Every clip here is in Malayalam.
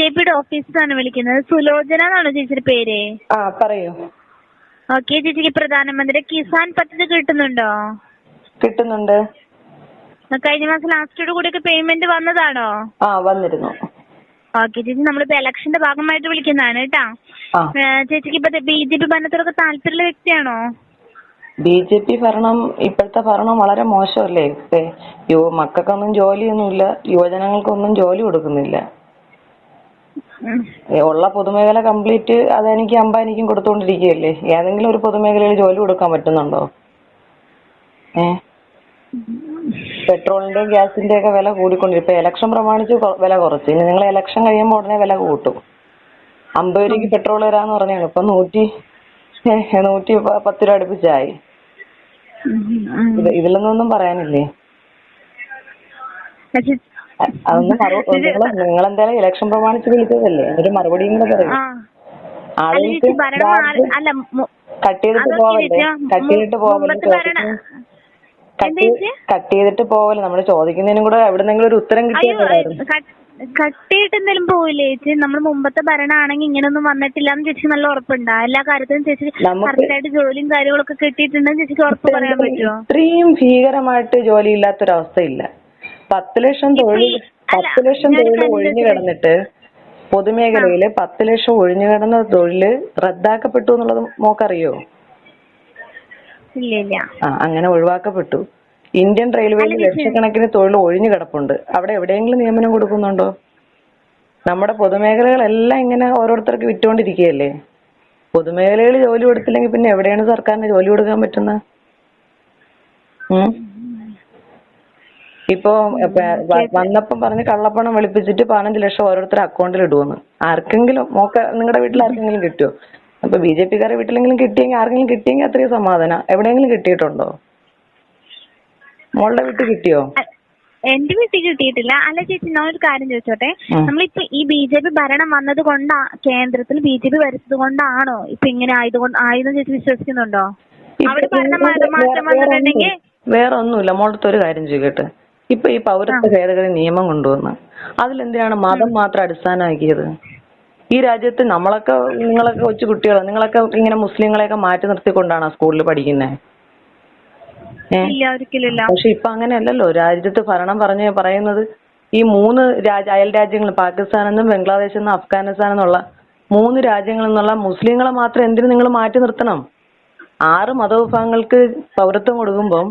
ജെ പിയുടെ നിന്നാണ് വിളിക്കുന്നത്. സുലോചന എന്നാണോ ചേച്ചിയുടെ പേര്? ആ പറയൂ. ഓക്കെ ചേച്ചിക്ക് പ്രധാനമന്ത്രി കിസാൻ പദ്ധതി കിട്ടുന്നുണ്ടോ? കിട്ടുന്നുണ്ട്. കഴിഞ്ഞ മാസം ലാസ്റ്റോട് കൂടിയൊക്കെ പേയ്മെന്റ് വന്നതാണോ? ആ വന്നിരുന്നു. ഓക്കെ ചേച്ചി നമ്മളിപ്പോ ഇലക്ഷന്റെ ഭാഗമായിട്ട് വിളിക്കുന്നതാണ് കേട്ടാ. ചേച്ചിക്ക് ഇപ്പൊ ബി ജെ പി ഭരണത്തിലൊക്കെ താല്പര്യമുള്ള വ്യക്തിയാണോ? ബി ജെ പി ഭരണം ഇപ്പോഴത്തെ ഭരണം വളരെ മോശമല്ലേ? യുവ മക്കൾക്കൊന്നും ജോലിയൊന്നുമില്ല യുവജനങ്ങൾക്കൊന്നും ജോലി കൊടുക്കുന്നില്ല. ഉള്ള പൊതുമേഖല കംപ്ലീറ്റ് അതെനിക്ക് അംബാനിക്കും കൊടുത്തോണ്ടിരിക്കുകയല്ലേ? ഏതെങ്കിലും ഒരു പൊതുമേഖലയിൽ ജോലി കൊടുക്കാൻ പറ്റുന്നുണ്ടോ? ഏ? പെട്രോളിന്റെയും ഗ്യാസിന്റെയും ഒക്കെ വില കൂടിക്കൊണ്ടിരിക്കും ഇപ്പൊ ഇലക്ഷൻ പ്രമാണിച്ച് വില കുറച്ച്. ഇനി നിങ്ങൾ ഇലക്ഷൻ കഴിയുമ്പോൾ ഉടനെ വില കൂട്ടും. അമ്പത് രൂപയ്ക്ക് പെട്രോൾ തരാന്ന് പറഞ്ഞാണ്. ഇപ്പൊ നൂറ്റി നൂറ്റി പത്ത് രൂപ അടുപ്പിച്ചായി. ഇതിലൊന്നും പറയാനില്ലേ? അതൊന്നും നിങ്ങൾ എന്തായാലും ഇലക്ഷൻ പ്രമാണിച്ച് വിളിച്ചതല്ലേ? ഒരു മറുപടിയും കൂടെ പറയും. ചേച്ചി ആളുകൾക്ക് കട്ട് ചെയ്തിട്ട് പോവല്ലേ? കട്ട് ചെയ്തിട്ട് പോവല്ലേ കട്ട് ചേച്ചി? ചെയ്തിട്ട് പോവല്ലേ? നമ്മൾ ചോദിക്കുന്നതിനും കൂടെ എവിടെന്നെങ്കിലും ഒരു ഉത്തരം കിട്ടിയായിരുന്നു കട്ടിയിട്ട് എന്തെങ്കിലും പോവില്ലേ ചേച്ചി? നമ്മൾ മുമ്പത്തെ ഭരണമാണെങ്കിൽ ഇങ്ങനൊന്നും വന്നിട്ടില്ല എന്ന് ചേച്ചിക്ക് നല്ല ഉറപ്പുണ്ടോ. എല്ലാ കാര്യത്തിലും ചേച്ചി കറക്റ്റായിട്ട് ജോലിയും കാര്യങ്ങളൊക്കെ കിട്ടിയിട്ടുണ്ടെന്ന് ചേച്ചിക്ക് ഉറപ്പ് പറയാൻ പറ്റുമോ ഇത്രയും ഭീകരമായിട്ട് ജോലി ഇല്ലാത്തൊരവസ്ഥയില്ല. പത്ത് ലക്ഷം തൊഴിൽ പത്ത് ലക്ഷം തൊഴിൽ ഒഴിഞ്ഞു? കിടന്നിട്ട് പൊതുമേഖലയിൽ പത്ത് ലക്ഷം ഒഴിഞ്ഞു കിടന്ന തൊഴിൽ റദ്ദാക്കപ്പെട്ടു എന്നുള്ളത് മോക്കറിയോ? ആ അങ്ങനെ ഒഴിവാക്കപ്പെട്ടു. ഇന്ത്യൻ റെയിൽവേയിൽ ലക്ഷക്കണക്കിന് തൊഴിൽ ഒഴിഞ്ഞു കിടപ്പുണ്ട്. അവിടെ എവിടെയെങ്കിലും നിയമനം കൊടുക്കുന്നുണ്ടോ? നമ്മുടെ പൊതുമേഖലകളെല്ലാം ഇങ്ങനെ ഓരോരുത്തർക്ക് വിറ്റുകൊണ്ടിരിക്കുകയല്ലേ? പൊതുമേഖലയിൽ ജോലി കൊടുത്തില്ലെങ്കിൽ പിന്നെ എവിടെയാണ് സർക്കാരിന് ജോലി കൊടുക്കാൻ പറ്റുന്നത്? ഉം? ഇപ്പൊ വന്നപ്പം പറഞ്ഞ് കള്ളപ്പണം വെളുപ്പിച്ചിട്ട് പതിനഞ്ച് ലക്ഷം ഓരോരുത്തരുടെ അക്കൗണ്ടിൽ ഇടുവെന്ന്. ആർക്കെങ്കിലും മോക്ക നിങ്ങളുടെ വീട്ടിൽ ആർക്കെങ്കിലും കിട്ടുമോ അപ്പൊ ബി ജെ പിക്കാരുടെ വീട്ടിലെങ്കിലും കിട്ടിയെങ്കിൽ ആർക്കെങ്കിലും കിട്ടിയെങ്കിൽ അത്രയും സമാധാനം. എവിടെയെങ്കിലും കിട്ടിയിട്ടുണ്ടോ? മോളുടെ വീട്ടിൽ കിട്ടിയോ? എന്റെ വീട്ടിൽ കിട്ടിയിട്ടില്ല. അല്ല ചേച്ചി ഞാൻ ഒരു കാര്യം ചോദിച്ചോട്ടെ? നമ്മളിപ്പോ ഈ ബി ജെ പി ഭരണം വന്നത് കൊണ്ടാ കേന്ദ്രത്തിൽ ബി ജെ പി വരച്ചത് കൊണ്ടാണോ ഇപ്പൊ ഇങ്ങനെ ആയതുകൊണ്ട് ആയെന്ന് ചേച്ചി വിശ്വസിക്കുന്നുണ്ടോ? അവിടെ ഭരണം മാറ്റം വേറെ- വന്നിട്ടുണ്ടെങ്കിൽ ഒന്നുമില്ല. മോളത്തെ ഒരു കാര്യം ചെയ്യട്ടെ ഇപ്പൊ ഈ പൗരത്വ ഭേദഗതി നിയമം കൊണ്ടുവന്ന് അതിലെന്തിനാണ് മതം മാത്രം അടിസ്ഥാനമാക്കിയത്? ഈ രാജ്യത്ത് നമ്മളൊക്കെ നിങ്ങളൊക്കെ കൊച്ചു കുട്ടികളാ. നിങ്ങളൊക്കെ ഇങ്ങനെ മുസ്ലിങ്ങളെയൊക്കെ മാറ്റി നിർത്തിക്കൊണ്ടാണ് സ്കൂളിൽ പഠിക്കുന്നത് പക്ഷെ ഇപ്പൊ അങ്ങനെയല്ലല്ലോ. രാജ്യത്ത് ഭരണം പറഞ്ഞ് പറയുന്നത് ഈ മൂന്ന് രാജ അയൽ രാജ്യങ്ങൾ പാകിസ്ഥാൻ എന്നും ബംഗ്ലാദേശ് എന്നും അഫ്ഗാനിസ്ഥാൻ എന്നുള്ള മൂന്ന് രാജ്യങ്ങളിൽ നിന്നുള്ള മുസ്ലിങ്ങളെ മാത്രം എന്തിനു നിങ്ങൾ മാറ്റി നിർത്തണം? ആറ് മതവിഭാഗങ്ങൾക്ക് പൗരത്വം കൊടുക്കുമ്പം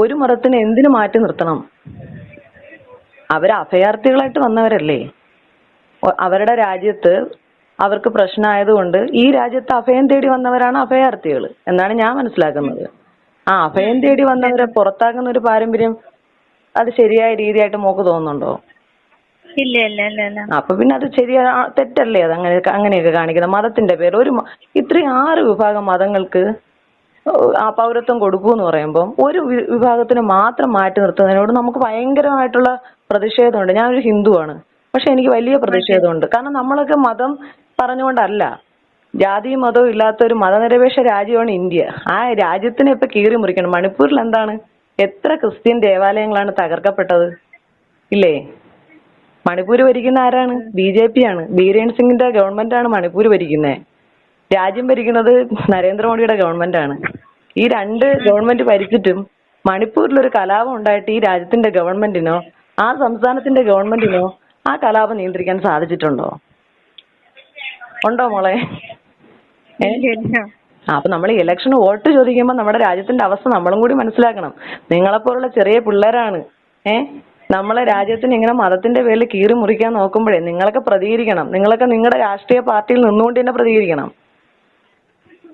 ഒരു മതത്തിന് എന്തിനു മാറ്റി നിർത്തണം? അവർ അഭയാർത്ഥികളായിട്ട് വന്നവരല്ലേ? അവരുടെ രാജ്യത്ത് അവർക്ക് പ്രശ്നമായതുകൊണ്ട് ഈ രാജ്യത്ത് അഭയം തേടി വന്നവരാണ് അഭയാർത്ഥികൾ എന്നാണ് ഞാൻ മനസ്സിലാക്കുന്നത്. ആ അഭയം തേടി വന്നവരെ പുറത്താക്കുന്ന ഒരു പാരമ്പര്യം അത് ശരിയായ രീതിയായിട്ട് മോക്ക് തോന്നുന്നുണ്ടോ? ഇല്ല ഇല്ല ഇല്ല ഇല്ല. അപ്പൊ പിന്നെ അത് ശരിയാ തെറ്റല്ലേ അത് അങ്ങനെ അങ്ങനെയൊക്കെ കാണിക്കുന്നത്? മതത്തിന്റെ പേര് ഒരു ഇത്രയും ആറ് വിഭാഗം മതങ്ങൾക്ക് ആ പൗരത്വം കൊടുക്കൂ എന്ന് പറയുമ്പോൾ ഒരു വിഭാഗത്തിന് മാത്രം മാറ്റി നിർത്തുന്നതിനോട് നമുക്ക് ഭയങ്കരമായിട്ടുള്ള പ്രതിഷേധമുണ്ട്. ഞാനൊരു ഹിന്ദുവാണ്. പക്ഷെ എനിക്ക് വലിയ പ്രതിഷേധമുണ്ട്. കാരണം നമ്മളൊക്കെ മതം പറഞ്ഞുകൊണ്ടല്ല. ജാതിയും മതവും ഇല്ലാത്ത ഒരു മതനിരപേക്ഷ രാജ്യമാണ് ഇന്ത്യ. ആ രാജ്യത്തിനെ ഇപ്പൊ കീറി മുറിക്കണം. മണിപ്പൂരിൽ എന്താണ്? എത്ര ക്രിസ്ത്യൻ ദേവാലയങ്ങളാണ് തകർക്കപ്പെട്ടത്? ഇല്ലേ? മണിപ്പൂർ ഭരിക്കുന്ന ആരാണ്? ബി ജെ പി ആണ്. ബീരേൻ സിംഗിന്റെ ഗവൺമെന്റ് ആണ് മണിപ്പൂർ ഭരിക്കുന്നത് രാജ്യം ഭരിക്കുന്നത് നരേന്ദ്രമോദിയുടെ ഗവൺമെന്റ് ആണ്. ഈ രണ്ട് ഗവൺമെന്റ് ഭരിച്ചിട്ടും മണിപ്പൂരിൽ ഒരു കലാപം ഉണ്ടായിട്ട് ഈ രാജ്യത്തിന്റെ ഗവൺമെന്റിനോ ആ സംസ്ഥാനത്തിന്റെ ഗവൺമെന്റിനോ ആ കലാപം നിയന്ത്രിക്കാൻ സാധിച്ചിട്ടുണ്ടോ? ഉണ്ടോ മോളെ? അപ്പൊ നമ്മൾ ഇലക്ഷൻ വോട്ട് ചോദിക്കുമ്പോൾ നമ്മുടെ രാജ്യത്തിന്റെ അവസ്ഥ നമ്മളും കൂടി മനസ്സിലാക്കണം. നിങ്ങളെപ്പോലുള്ള ചെറിയ പിള്ളേരാണ്. ഏഹ് നമ്മളെ രാജ്യത്തിന് ഇങ്ങനെ മതത്തിന്റെ പേരിൽ കീറി മുറിക്കാൻ നോക്കുമ്പോഴേ നിങ്ങളൊക്കെ പ്രതികരിക്കണം. നിങ്ങളൊക്കെ നിങ്ങളുടെ രാഷ്ട്രീയ പാർട്ടിയിൽ നിന്നുകൊണ്ട് തന്നെ പ്രതികരിക്കണം.